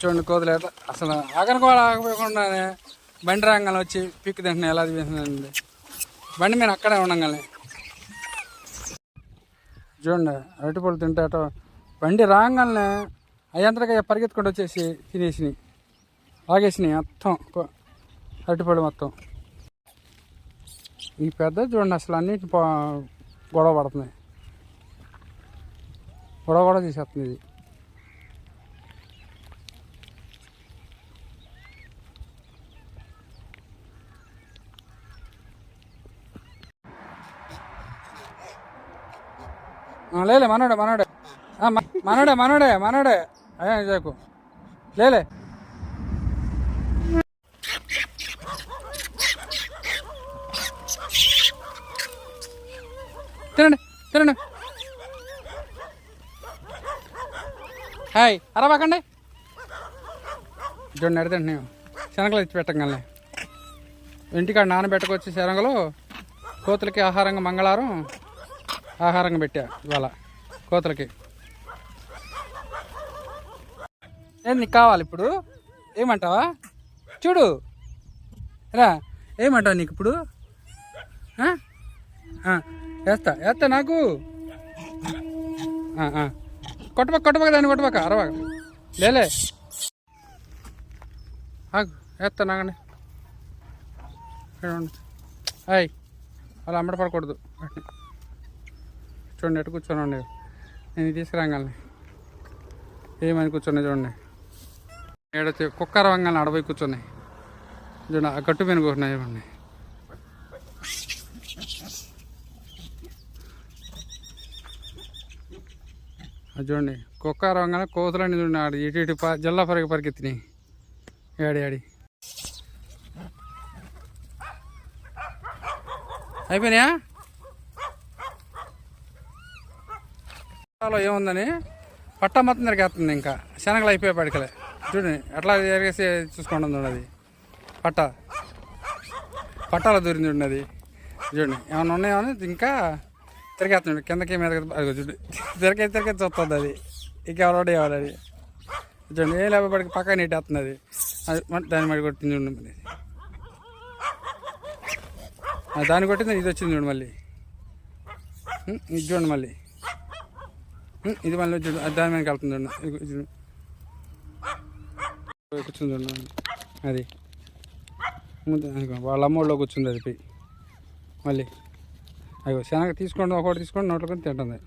చూడండి కోతులు ఎట్లా అసలు ఆగను కూడా ఆగపోకుండానే బండి రాగానే వచ్చి పిక్ తింటున్నా ఎలా తీసిందండి బండి మీద అక్కడే ఉండగానే. చూడండి అరటిపళ్ళు తింటే అటు బండి రాగానే అయ్యంతగా పరిగెత్తుకుంటూ వచ్చేసి తినేసినాయి. ఆగేసినాయి మొత్తం అరటిపళ్ళు మొత్తం. ఈ పెద్ద చూడండి అసలు అన్నిటి గొడవ పడుతున్నాయి. గొడవ కూడా తీసేస్తుంది ఇది. లేలే మనోడే మనోడే. మనోడే మనోడే మనోడే. అయ్యా నిజాకు లేలే తినండి తినండి. హాయ్ అరవాకండి చూడండి ఎడతండి నేను శనగలు ఇచ్చి పెట్టగలే ఇంటికాడ నానబెట్టుకొచ్చి శనగలు కోతులకి ఆహారంగా మంగళవారం ఆహారంగా పెట్టా ఇవాళ కోతులకి. ఏం నీకు కావాలి ఇప్పుడు? ఏమంటావా? చూడు. రా. ఏమంటావు నీకు ఇప్పుడు? వేస్తా. వేస్తా నాకు. ఆ, ఆ. దాన్ని కొట్టబక్క అరవక లేలే. ఆగు. వేస్తా నాగండి అయ్యి హాయ్ అలా అమ్మడ పడకూడదు. కూర్చోండి అటు కూర్చోనండి. నేను తీసుకురాగాలని. ఏమని కూర్చున్నాయి చూడండి. ఏడ కుక్క రవంగానే అడవి కూర్చున్నాయి చూడండి ఆ గట్టు మీద కూర్చున్నాయి ఇవ్వండి అది చూడండి కుక్క రవంగానే కోతులన్నీ చూడండి ఆడు ఇటు ఇటు ప- జల్లా పరిగె పరిగెత్తినాయి. AD AD. అయిపోయినాయా? పట్టాలో ఏముందని పట్టా మొత్తం తిరిగేస్తుంది ఇంకా. శనగలు అయిపోయే పడికలే. చూడండి ఎట్లా తిరిగేసి చూసుకోండి చూడండి అది. పట్ట. పట్టాలో దూరింది చూడండి అది. చూడండి ఏమైనా ఉన్నాయో ఇంకా తిరిగేస్తుంది కిందకి మీద అది చూడండి తిరిగే తిరిగే చూస్తుంది అది. ఇంకెవరోడు ఎవరు అది. చూడండి ఏ లేకపోతే పడికి పక్కన నెట్టేస్తుంది అది. అది దాన్ని మడి కొట్టింది చూడండి దాన్ని కొట్టింది ఇది వచ్చింది చూడండి మళ్ళీ. ఇది చూడండి మళ్ళీ. ఇది మళ్ళీ చూడు దాని మీద వెళ్తుంది చూడండి. ఇది చూడు. కూర్చుంది చూడండి. అది. వాళ్ళ అమ్మోళ్ళలో కూర్చుంది అది పోయి. మళ్ళీ. అయ్యో శనగ తీసుకోండి ఒకటి తీసుకోండి నోట్లో కొని తింటుంది.